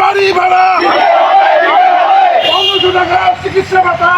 বাড়ি ভাড়া? চিকিৎসা ভাতা।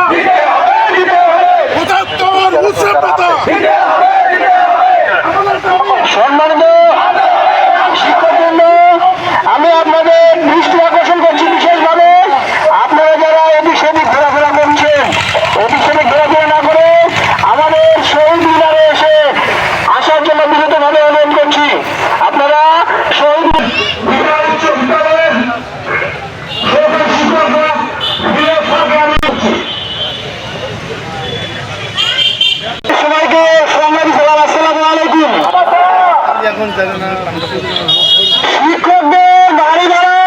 শিক্ষকদের বাড়ি ভাড়া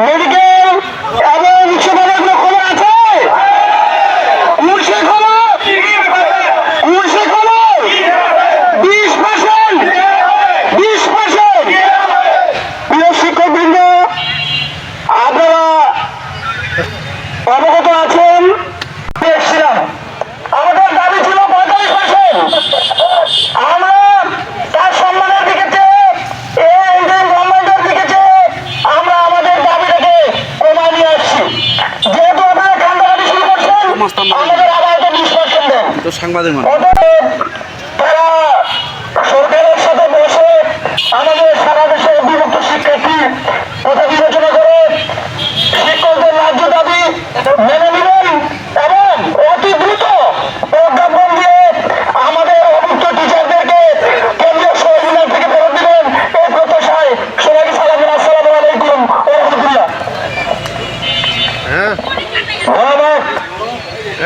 মেডিকেল এবং সাংবাদিক মানুষ আমাদের সারা দেশের